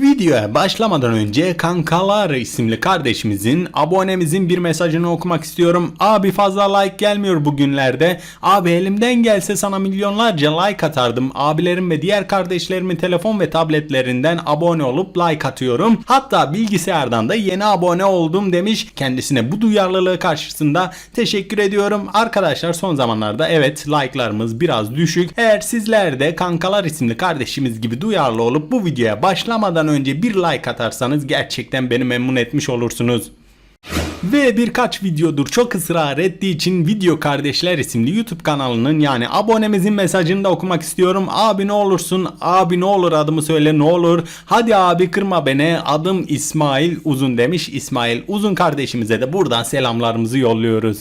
Videoya başlamadan önce Kankalar isimli kardeşimizin, abonemizin bir mesajını okumak istiyorum. Abi fazla like gelmiyor bugünlerde. Abi elimden gelse sana milyonlarca like atardım. Abilerim ve diğer kardeşlerimin telefon ve tabletlerinden abone olup like atıyorum. Hatta bilgisayardan da yeni abone oldum demiş. Kendisine bu duyarlılığı karşısında teşekkür ediyorum. Arkadaşlar son zamanlarda evet like'larımız biraz düşük. Eğer sizler de Kankalar isimli kardeşimiz gibi duyarlı olup bu videoya başlamadan önce bir like atarsanız gerçekten beni memnun etmiş olursunuz. Ve birkaç videodur çok ısrar ettiği için Video Kardeşler isimli YouTube kanalının yani abonemizin mesajını da okumak istiyorum. Abi ne olursun, abi ne olur adımı söyle ne olur. Hadi abi kırma beni adım İsmail Uzun demiş. İsmail Uzun kardeşimize de buradan selamlarımızı yolluyoruz.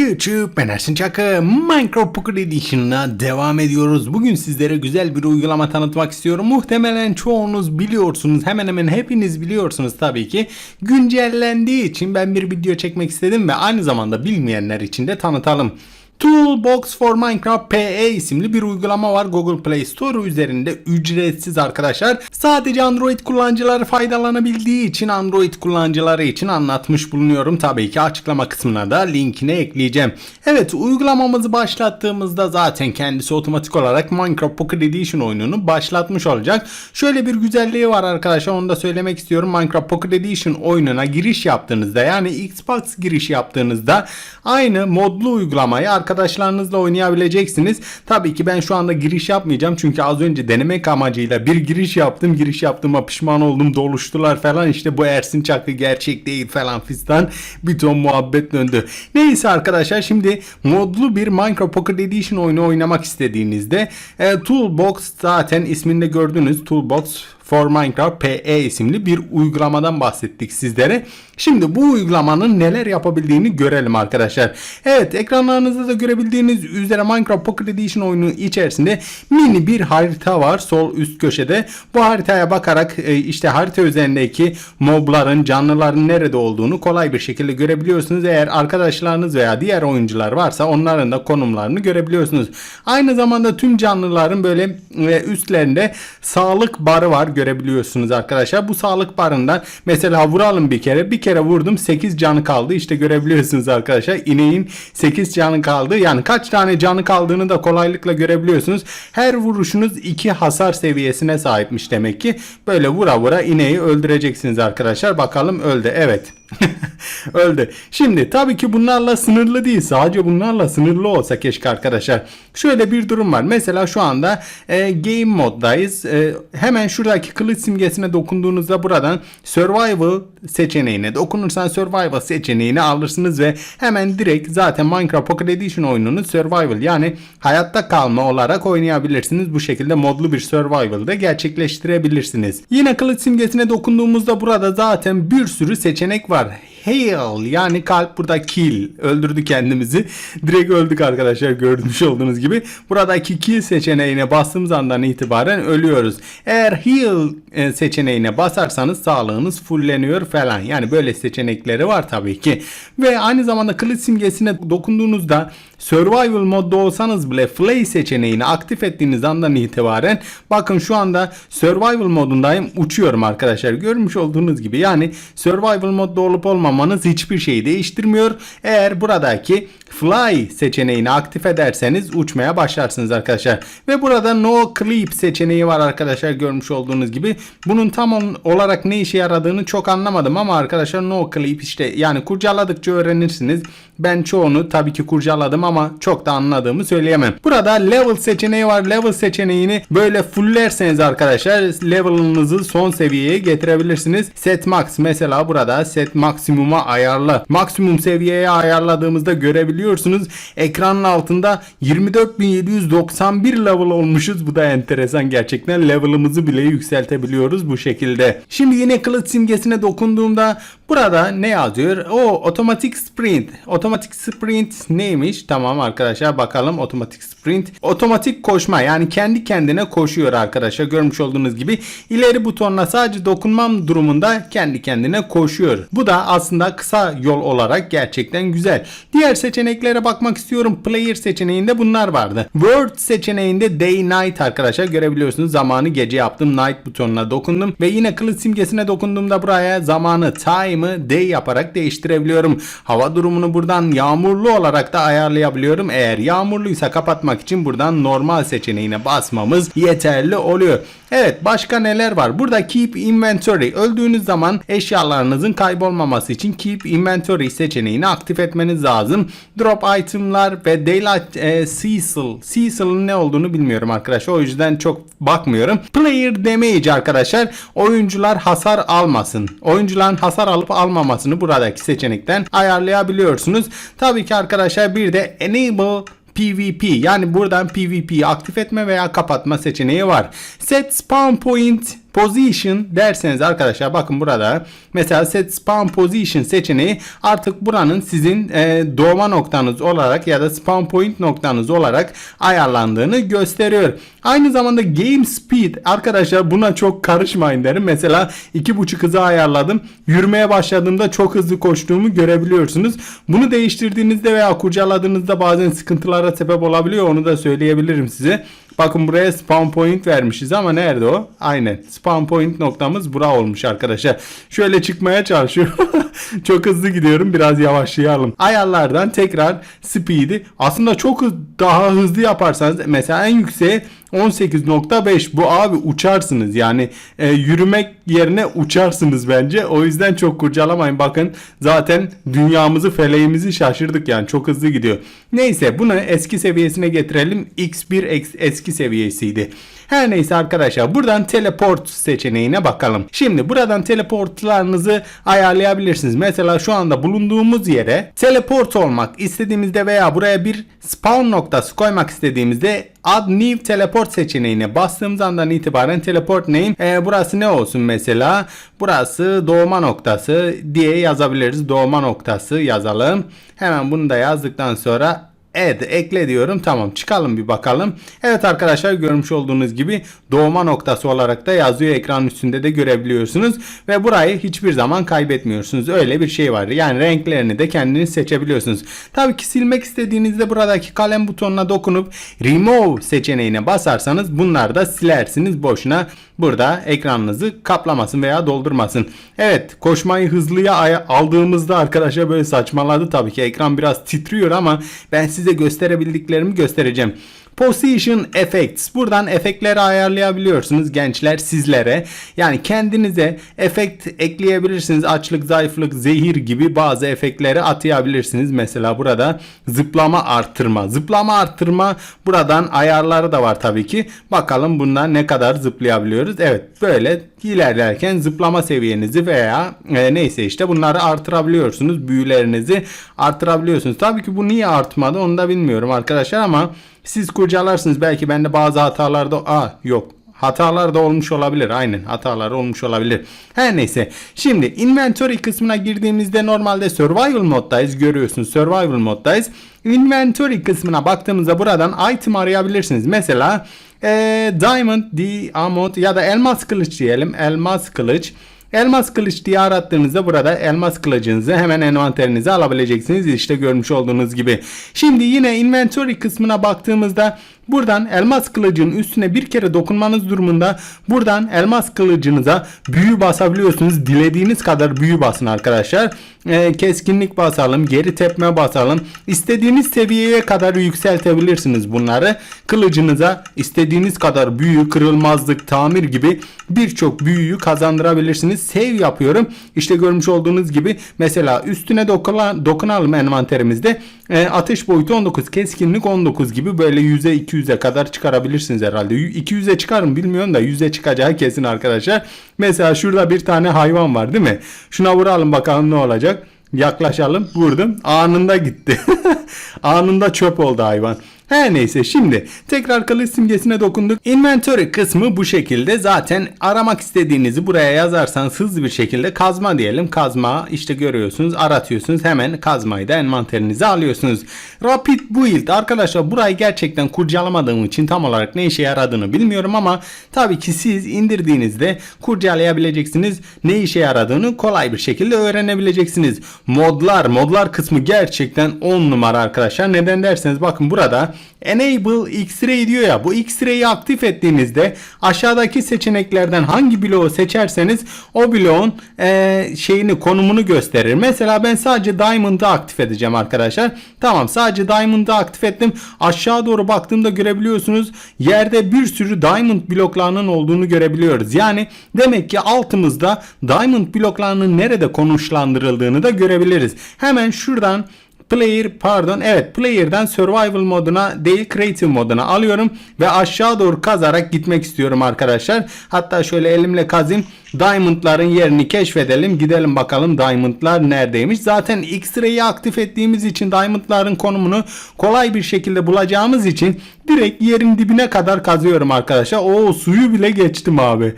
YouTube ben Ersin Çakı Minecraft Pocket Edition'la devam ediyoruz. Bugün sizlere güzel bir uygulama tanıtmak istiyorum. Muhtemelen çoğunuz biliyorsunuz hemen hemen hepiniz biliyorsunuz tabii ki. Güncellendiği için ben bir video çekmek istedim ve aynı zamanda bilmeyenler için de tanıtalım. Toolbox for Minecraft PE isimli bir uygulama var Google Play Store üzerinde ücretsiz arkadaşlar. Sadece Android kullanıcıları faydalanabildiği için Android kullanıcıları için anlatmış bulunuyorum. Tabii ki açıklama kısmına da linkini ekleyeceğim. Evet uygulamamızı başlattığımızda zaten kendisi otomatik olarak Minecraft Pocket Edition oyununu başlatmış olacak. Şöyle bir güzelliği var arkadaşlar onu da söylemek istiyorum. Minecraft Pocket Edition oyununa giriş yaptığınızda yani Xbox giriş yaptığınızda aynı modlu uygulamayı arkadaşlarınızla oynayabileceksiniz. Tabii ki ben şu anda giriş yapmayacağım çünkü az önce denemek amacıyla bir giriş yaptım. Giriş yaptığıma pişman oldum. Doluştular falan işte bu Ersin Çakı gerçek değil falan fistan. Bir ton muhabbet döndü. Neyse arkadaşlar şimdi modlu bir Minecraft Pocket Edition oyunu oynamak istediğinizde e, Toolbox zaten isminde gördünüz. Toolbox for Minecraft PE isimli bir uygulamadan bahsettik sizlere. Şimdi bu uygulamanın neler yapabildiğini görelim arkadaşlar. Evet ekranlarınızda da görebildiğiniz üzere Minecraft Pocket Edition oyunu içerisinde mini bir harita var sol üst köşede. Bu haritaya bakarak e, işte harita üzerindeki mobların, canlıların nerede olduğunu kolay bir şekilde görebiliyorsunuz. Eğer arkadaşlarınız veya diğer oyuncular varsa onların da konumlarını görebiliyorsunuz. Aynı zamanda tüm canlıların böyle e, üstlerinde sağlık barı var görebiliyorsunuz arkadaşlar. Bu sağlık barından mesela vuralım bir kere. Bir kere vurdum 8 canı kaldı. İşte görebiliyorsunuz arkadaşlar. İneğin 8 canı kaldı. Yani kaç tane canı kaldığını da kolaylıkla görebiliyorsunuz. Her vuruşunuz 2 hasar seviyesine sahipmiş demek ki. Böyle vura vura ineği öldüreceksiniz arkadaşlar. Bakalım öldü. Evet. öldü. Şimdi tabii ki bunlarla sınırlı değil. Sadece bunlarla sınırlı olsa keşke arkadaşlar. Şöyle bir durum var. Mesela şu anda e, game moddayız. E, hemen şuradaki kılıç simgesine dokunduğunuzda buradan survival seçeneğine dokunursan survival seçeneğini alırsınız ve hemen direkt zaten Minecraft Pocket Edition oyununu survival yani hayatta kalma olarak oynayabilirsiniz. Bu şekilde modlu bir survival'da gerçekleştirebilirsiniz. Yine kılıç simgesine dokunduğumuzda burada zaten bir sürü seçenek var. Hail yani kalp burada kill. Öldürdü kendimizi. Direkt öldük arkadaşlar görmüş olduğunuz gibi. Buradaki kill seçeneğine bastığımız andan itibaren ölüyoruz. Eğer heal e, seçeneğine basarsanız sağlığınız fulleniyor falan. Yani böyle seçenekleri var tabii ki. Ve aynı zamanda kılıç simgesine dokunduğunuzda survival modda olsanız bile play seçeneğini aktif ettiğiniz andan itibaren bakın şu anda survival modundayım uçuyorum arkadaşlar. Görmüş olduğunuz gibi yani survival modda olup olmamanız hiçbir şeyi değiştirmiyor. Eğer buradaki fly seçeneğini aktif ederseniz uçmaya başlarsınız arkadaşlar. Ve burada no clip seçeneği var arkadaşlar görmüş olduğunuz gibi. Bunun tam olarak ne işe yaradığını çok anlamadım ama arkadaşlar no clip işte yani kurcaladıkça öğrenirsiniz. Ben çoğunu tabii ki kurcaladım ama çok da anladığımı söyleyemem. Burada level seçeneği var. Level seçeneğini böyle fulllerseniz arkadaşlar level'ınızı son seviyeye getirebilirsiniz. Set max mesela burada set maksimuma ayarla. Maksimum seviyeye ayarladığımızda görebiliyorsunuz. Ekranın altında 24791 level olmuşuz. Bu da enteresan gerçekten. Level'ımızı bile yükseltebiliyoruz bu şekilde. Şimdi yine kılıç simgesine dokunduğumda burada ne yazıyor? O otomatik sprint. Otomatik sprint neymiş? Tamam arkadaşlar bakalım otomatik sprint. Otomatik koşma yani kendi kendine koşuyor arkadaşlar. Görmüş olduğunuz gibi ileri butonuna sadece dokunmam durumunda kendi kendine koşuyor. Bu da aslında kısa yol olarak gerçekten güzel. Diğer seçeneklere bakmak istiyorum. Player seçeneğinde bunlar vardı. Word seçeneğinde day night arkadaşlar görebiliyorsunuz. Zamanı gece yaptım. Night butonuna dokundum ve yine kılıç simgesine dokunduğumda buraya zamanı time'ı day yaparak değiştirebiliyorum. Hava durumunu buradan yağmurlu olarak da ayarlayabiliyorum. Eğer yağmurluysa kapatmak için buradan normal seçeneğine basmamız yeterli oluyor. Evet başka neler var? Burada keep inventory. Öldüğünüz zaman eşyalarınızın kaybolmaması için keep inventory seçeneğini aktif etmeniz lazım. Drop itemlar ve daylight e, Cecil. Cecil'ın ne olduğunu bilmiyorum arkadaşlar. O yüzden çok bakmıyorum. Player damage arkadaşlar. Oyuncular hasar almasın. Oyuncuların hasar alıp almamasını buradaki seçenekten ayarlayabiliyorsunuz. Tabii ki arkadaşlar bir de enable PvP yani buradan PvP'yi aktif etme veya kapatma seçeneği var. Set spawn point position derseniz arkadaşlar bakın burada mesela set spawn position seçeneği artık buranın sizin e, doğma noktanız olarak ya da spawn point noktanız olarak ayarlandığını gösteriyor. Aynı zamanda game speed arkadaşlar buna çok karışmayın derim. Mesela 2.5 hızı ayarladım. Yürümeye başladığımda çok hızlı koştuğumu görebiliyorsunuz. Bunu değiştirdiğinizde veya kurcaladığınızda bazen sıkıntılara sebep olabiliyor. Onu da söyleyebilirim size. Bakın buraya spawn point vermişiz ama nerede o? Aynen. Spawn point noktamız bura olmuş arkadaşlar. Şöyle çıkmaya çalışıyorum. çok hızlı gidiyorum. Biraz yavaşlayalım. Ayarlardan tekrar speed'i aslında çok daha hızlı yaparsanız mesela en yükseğe 18.5 bu abi uçarsınız. Yani e, yürümek yerine uçarsınız bence. O yüzden çok kurcalamayın. Bakın zaten dünyamızı feleğimizi şaşırdık yani. Çok hızlı gidiyor. Neyse bunu eski seviyesine getirelim. X1 ex- eski seviyesiydi. Her neyse arkadaşlar buradan teleport seçeneğine bakalım. Şimdi buradan teleportlarınızı ayarlayabilirsiniz. Mesela şu anda bulunduğumuz yere teleport olmak istediğimizde veya buraya bir spawn noktası koymak istediğimizde add new teleport seçeneğine bastığımız andan itibaren teleport name e, burası ne olsun mesela burası doğma noktası diye yazabiliriz. Doğma noktası yazalım. Hemen bunu da yazdıktan sonra Evet ekle diyorum. Tamam çıkalım bir bakalım. Evet arkadaşlar görmüş olduğunuz gibi doğma noktası olarak da yazıyor. Ekran üstünde de görebiliyorsunuz. Ve burayı hiçbir zaman kaybetmiyorsunuz. Öyle bir şey var. Yani renklerini de kendiniz seçebiliyorsunuz. Tabii ki silmek istediğinizde buradaki kalem butonuna dokunup remove seçeneğine basarsanız bunları da silersiniz. Boşuna burada ekranınızı kaplamasın veya doldurmasın. Evet koşmayı hızlıya aldığımızda arkadaşlar böyle saçmaladı tabii ki. Ekran biraz titriyor ama ben size gösterebildiklerimi göstereceğim. Position Effects. Buradan efektleri ayarlayabiliyorsunuz gençler sizlere. Yani kendinize efekt ekleyebilirsiniz. Açlık, zayıflık, zehir gibi bazı efektleri atayabilirsiniz. Mesela burada zıplama arttırma. Zıplama arttırma buradan ayarları da var tabii ki. Bakalım bundan ne kadar zıplayabiliyoruz. Evet böyle ilerlerken zıplama seviyenizi veya e, neyse işte bunları artırabiliyorsunuz. Büyülerinizi artırabiliyorsunuz. Tabii ki bu niye artmadı onu da bilmiyorum arkadaşlar ama siz kurcalarsınız. Belki bende bazı hatalarda aa yok Hatalar da olmuş olabilir. Aynen hatalar olmuş olabilir. Her neyse. Şimdi inventory kısmına girdiğimizde normalde survival moddayız. Görüyorsunuz survival moddayız. Inventory kısmına baktığımızda buradan item arayabilirsiniz. Mesela eee, diamond, diamond ya da elmas kılıç diyelim. Elmas kılıç. Elmas kılıç diye arattığınızda burada elmas kılıcınızı hemen envanterinize alabileceksiniz. İşte görmüş olduğunuz gibi. Şimdi yine inventory kısmına baktığımızda buradan elmas kılıcın üstüne bir kere dokunmanız durumunda buradan elmas kılıcınıza büyü basabiliyorsunuz. Dilediğiniz kadar büyü basın arkadaşlar. Ee, keskinlik basalım, geri tepme basalım. İstediğiniz seviyeye kadar yükseltebilirsiniz bunları. Kılıcınıza istediğiniz kadar büyü, kırılmazlık, tamir gibi birçok büyüyü kazandırabilirsiniz. Save yapıyorum. İşte görmüş olduğunuz gibi mesela üstüne dokuna, dokunalım envanterimizde. E, ateş boyutu 19, keskinlik 19 gibi böyle 100'e 200'e kadar çıkarabilirsiniz herhalde. 200'e çıkarım bilmiyorum da 100'e çıkacağı kesin arkadaşlar. Mesela şurada bir tane hayvan var değil mi? Şuna vuralım bakalım ne olacak. Yaklaşalım. Vurdum. Anında gitti. Anında çöp oldu hayvan. Her neyse şimdi tekrar kılıç simgesine dokunduk. Inventory kısmı bu şekilde. Zaten aramak istediğinizi buraya yazarsanız hızlı bir şekilde kazma diyelim. Kazma işte görüyorsunuz aratıyorsunuz. Hemen kazmayı da envanterinize alıyorsunuz. Rapid Build arkadaşlar burayı gerçekten kurcalamadığım için tam olarak ne işe yaradığını bilmiyorum ama tabii ki siz indirdiğinizde kurcalayabileceksiniz. Ne işe yaradığını kolay bir şekilde öğrenebileceksiniz. Modlar, modlar kısmı gerçekten 10 numara arkadaşlar. Neden derseniz bakın burada Enable X-Ray diyor ya. Bu X-Ray'i aktif ettiğinizde aşağıdaki seçeneklerden hangi bloğu seçerseniz o bloğun eee, şeyini konumunu gösterir. Mesela ben sadece Diamond'ı aktif edeceğim arkadaşlar. Tamam sadece Diamond'ı aktif ettim. Aşağı doğru baktığımda görebiliyorsunuz. Yerde bir sürü Diamond bloklarının olduğunu görebiliyoruz. Yani demek ki altımızda Diamond bloklarının nerede konuşlandırıldığını da görebiliriz. Hemen şuradan Player pardon evet player'dan survival moduna değil creative moduna alıyorum ve aşağı doğru kazarak gitmek istiyorum arkadaşlar. Hatta şöyle elimle kazayım. Diamond'ların yerini keşfedelim. Gidelim bakalım diamond'lar neredeymiş. Zaten X-ray'i aktif ettiğimiz için diamond'ların konumunu kolay bir şekilde bulacağımız için direkt yerin dibine kadar kazıyorum arkadaşlar. Oo suyu bile geçtim abi.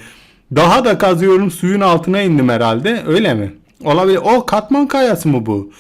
Daha da kazıyorum suyun altına indim herhalde. Öyle mi? Olabilir. O katman kayası mı bu?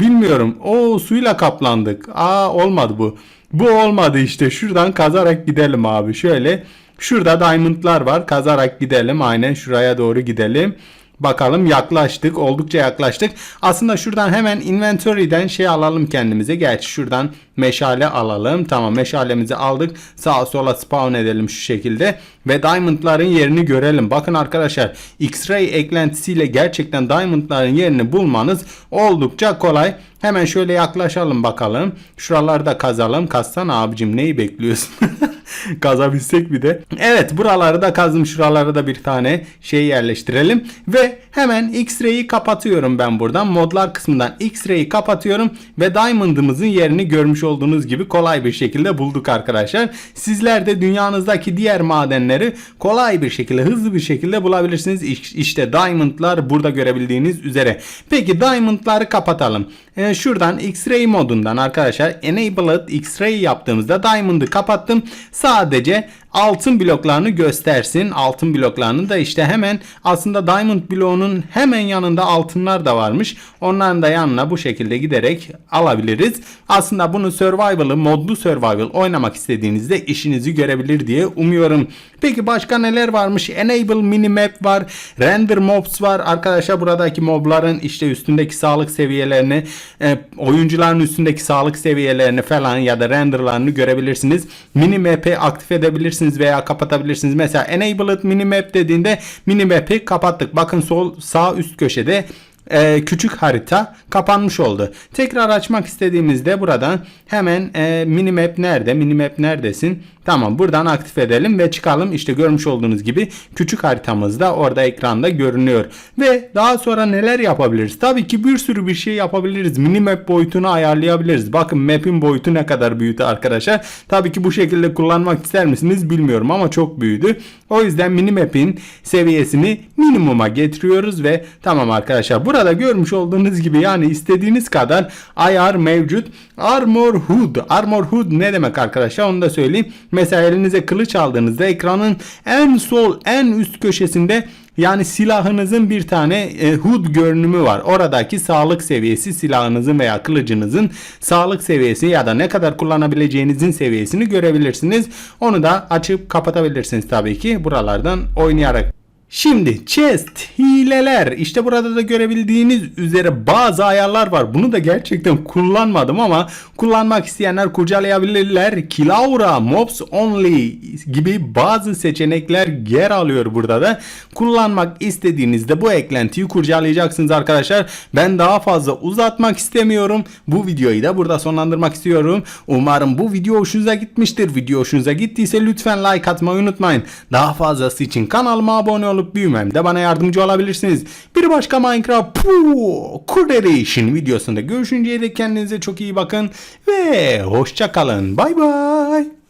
Bilmiyorum. O suyla kaplandık. Aa olmadı bu. Bu olmadı işte. Şuradan kazarak gidelim abi. Şöyle. Şurada diamondlar var. Kazarak gidelim. Aynen şuraya doğru gidelim. Bakalım yaklaştık. Oldukça yaklaştık. Aslında şuradan hemen inventory'den şey alalım kendimize. Gerçi şuradan meşale alalım. Tamam meşalemizi aldık. Sağa sola spawn edelim şu şekilde. Ve diamondların yerini görelim. Bakın arkadaşlar X-ray eklentisiyle gerçekten diamondların yerini bulmanız oldukça kolay. Hemen şöyle yaklaşalım bakalım. Şuraları da kazalım. Kazsana abicim neyi bekliyorsun? Kazabilsek bir de. Evet buraları da kazdım. Şuralara da bir tane şey yerleştirelim. Ve hemen X-ray'i kapatıyorum ben buradan. Modlar kısmından X-ray'i kapatıyorum. Ve Diamond'ımızın yerini görmüş olduğunuz gibi kolay bir şekilde bulduk arkadaşlar. Sizler de dünyanızdaki diğer madenleri kolay bir şekilde hızlı bir şekilde bulabilirsiniz. İş- İşte Diamond'lar burada görebildiğiniz üzere. Peki Diamond'ları kapatalım. Ee, şuradan X-ray modundan arkadaşlar Enabled X-ray yaptığımızda Diamond'ı kapattım. Sadece altın bloklarını göstersin. Altın bloklarını da işte hemen aslında Diamond bloğunun hemen yanında altınlar da varmış. Onların da yanına bu şekilde giderek alabiliriz. Aslında bunu survival'ı modlu survival oynamak istediğinizde işinizi görebilir diye umuyorum. Peki başka neler varmış? Enable minimap var. Render mobs var. Arkadaşlar buradaki mobların işte üstündeki sağlık seviyelerini, e, oyuncuların üstündeki sağlık seviyelerini falan ya da renderlarını görebilirsiniz. Minimap'i aktif edebilirsiniz veya kapatabilirsiniz. Mesela enabled minimap dediğinde minimap'i kapattık. Bakın sol sağ üst köşede e, küçük harita kapanmış oldu. Tekrar açmak istediğimizde buradan hemen e, minimap nerede? Minimap neredesin? Tamam buradan aktif edelim ve çıkalım. İşte görmüş olduğunuz gibi küçük haritamız da orada ekranda görünüyor. Ve daha sonra neler yapabiliriz? Tabii ki bir sürü bir şey yapabiliriz. Minimap boyutunu ayarlayabiliriz. Bakın map'in boyutu ne kadar büyüdü arkadaşlar. Tabii ki bu şekilde kullanmak ister misiniz bilmiyorum ama çok büyüdü. O yüzden minimap'in seviyesini minimuma getiriyoruz ve tamam arkadaşlar burada görmüş olduğunuz gibi yani istediğiniz kadar ayar mevcut. Armor Hood. Armor Hood ne demek arkadaşlar onu da söyleyeyim. Mesela elinize kılıç aldığınızda ekranın en sol en üst köşesinde yani silahınızın bir tane e, HUD görünümü var. Oradaki sağlık seviyesi silahınızın veya kılıcınızın sağlık seviyesi ya da ne kadar kullanabileceğinizin seviyesini görebilirsiniz. Onu da açıp kapatabilirsiniz tabii ki buralardan oynayarak. Şimdi chest, hileler. İşte burada da görebildiğiniz üzere bazı ayarlar var. Bunu da gerçekten kullanmadım ama kullanmak isteyenler kurcalayabilirler. Kilaura, Mobs Only gibi bazı seçenekler yer alıyor burada da. Kullanmak istediğinizde bu eklentiyi kurcalayacaksınız arkadaşlar. Ben daha fazla uzatmak istemiyorum. Bu videoyu da burada sonlandırmak istiyorum. Umarım bu video hoşunuza gitmiştir. Video hoşunuza gittiyse lütfen like atmayı unutmayın. Daha fazlası için kanalıma abone olup büyümemde bana yardımcı olabilirsiniz. Bir başka Minecraft Poo Creation videosunda görüşünceye dek kendinize çok iyi bakın ve hoşça kalın. Bay bay.